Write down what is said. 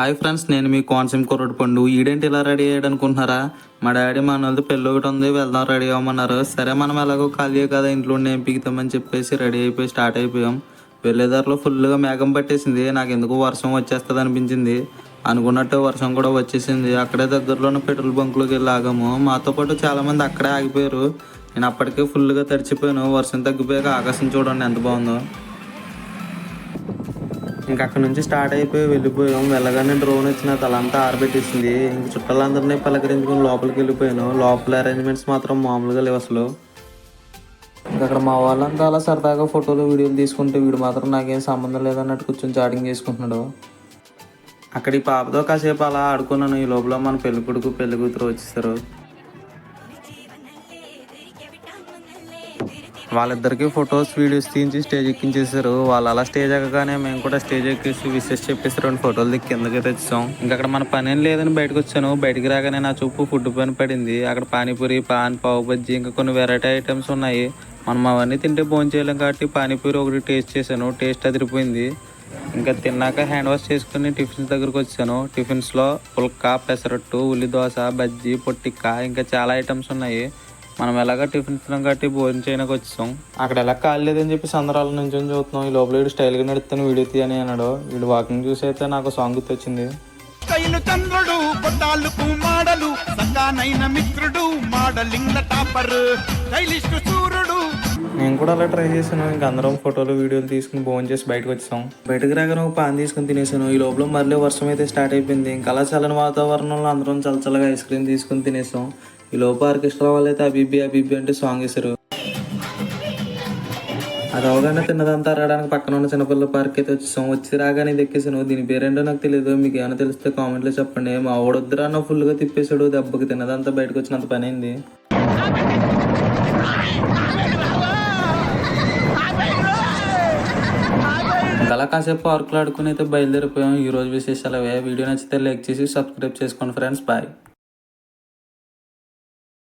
Hi friends నేను మీ కోనసీమ కుర్రడు పండు. ఈడేంటి ఇలా రెడీ అయ్యాడనుకుంటున్నారా? మా డాడీ మా నల్లది పెళ్ళి ఒకటి ఉంది వెళ్దాం రెడీ అవ్వమన్నారు. సరే మనం ఎలాగో ఖాళీ కదా ఇంట్లో ఉండి పీకుతామని చెప్పేసి రెడీ అయిపోయి స్టార్ట్ అయిపోయాం. వెళ్ళేదారిలో ఫుల్గా మేఘం పట్టేసింది. నాకు ఎందుకు వర్షం వచ్చేస్తుంది అనిపించింది. అనుకున్నట్టు వర్షం కూడా వచ్చేసింది. అక్కడే దగ్గరలోనే పెట్రోల్ బంక్లోకి వెళ్ళి ఆగాము. మాతో పాటు చాలామంది అక్కడే ఆగిపోయారు. నేను అప్పటికే ఫుల్గా తడిచిపోయాను. వర్షం తగ్గిపోయాక ఆకాశం చూడండి ఎంత బాగుందో. ఇంక అక్కడ నుంచి స్టార్ట్ అయిపోయి వెళ్ళిపోయాం. వెళ్ళగానే డ్రోన్ వచ్చిన తలంతా ఆరబెట్టేసింది. ఇంక చుట్టాలందరినీ పలకరించుకుని లోపలికి వెళ్ళిపోయాను. లోపల అరేంజ్మెంట్స్ మాత్రం మామూలుగా లేవు అసలు. ఇంక అక్కడ మా వాళ్ళంతా అలా సరదాగా ఫోటోలు వీడియోలు తీసుకుంటే వీడు మాత్రం నాకేం సంబంధం లేదన్నట్టు కూర్చొని చాటింగ్ చేసుకుంటున్నాడు. అక్కడ ఈ పాపతో కాసేపు అలా ఆడుకున్నాను. ఈ లోపల మన పెళ్ళికొడుకు కొడుకు పెళ్ళి కూతురు వచ్చేసారు. వాళ్ళిద్దరికి ఫొటోస్ వీడియోస్ తీయించి స్టేజ్ ఎక్కించేసారు వాళ్ళు అలా స్టేజ్ ఎక్కగానే మేము కూడా స్టేజ్ ఎక్కేసి విషెస్ చెప్పేసి రెండు ఫోటోలు దిక్కి కిందకి తెచ్చాం. ఇంకా అక్కడ మన పని ఏం లేదని బయటకు వచ్చాను. బయటికి రాగానే నా చూపు ఫుడ్ పని పడింది. అక్కడ పానీపూరి పాన్ పావు బజ్జీ ఇంకా కొన్ని వెరైటీ ఐటమ్స్ ఉన్నాయి. మనం అవన్నీ తింటే భోజనం చేయలేం కాబట్టి పానీపూరి ఒకటి టేస్ట్ చేశాను. టేస్ట్ అదిరిపోయింది. ఇంకా తిన్నాక హ్యాండ్ వాష్ చేసుకుని టిఫిన్స్ దగ్గరకు వచ్చాను. టిఫిన్స్లో పుల్కా పెసరట్టు ఉల్లి దోశ బజ్జీ పొట్టిక్క ఇంకా చాలా ఐటమ్స్ ఉన్నాయి. మనం ఎలాగ టిఫిన్ తిన్నాం కాబట్టి భోజనం చేయడానికి వచ్చాం. అక్కడ ఎలా కాలేదని చెప్పి సందరాల నుంచి చూస్తున్నాం ఈ లోపల వీడు స్టైల్గా నడుస్తాను వీడియో తీయని అన్నాడు. వీడు వాకింగ్ చూసి అయితే నాకు సాంగ్ గుర్తొచ్చింది. స్టైలు చంద్రుడు కొట్టాలకు మాడలు సగానైన మిత్రుడు మోడలింగ్ టాపర్ స్టైలిస్ట్ సూర్యుడు. నేను కూడా అలా ట్రై చేశాను. ఇంకా అందరం ఫోటోలు వీడియోలు తీసుకుని భోజనం చేసి బయటకు వచ్చాం. బయటకు రాగానే ఒక పాన్ తీసుకుని తినేసాను ఈ లోపల మళ్ళీ వర్షం అయితే స్టార్ట్ అయిపోయింది. ఇంకా అలా చల్లని వాతావరణంలో అందరం చల్లచల్లగా ఐస్ క్రీమ్ తీసుకుని తినేసాం ఈ లోపు ఆర్కెస్ట్రా వాళ్ళు అయితే అబీబీ అబీబీ అంటే సాంగ్ వేశారు. అది అవగానే తిన్నదంతా రావడానికి పక్కన ఉన్న చిన్నపిల్లల పార్క్ అయితే వచ్చేసాం వచ్చి రాగానే ఇది దీని పేరేంటో నాకు తెలియదు మీకు ఏమైనా తెలిస్తే కామెంట్లో చెప్పండి. మా ఓడొద్దురా అన్న ఫుల్గా తిప్పేశాడు. దెబ్బకి తిన్నదంతా బయటకు వచ్చినంత పని అయింది. అలా కాసేపు పార్కులో ఆడుకుని అయితే బయలుదేరిపోయాం. ఈరోజు విశేషాలు అవే. వీడియో నచ్చితే లైక్ చేసి సబ్స్క్రైబ్ చేసుకోండి ఫ్రెండ్స్ బాయ్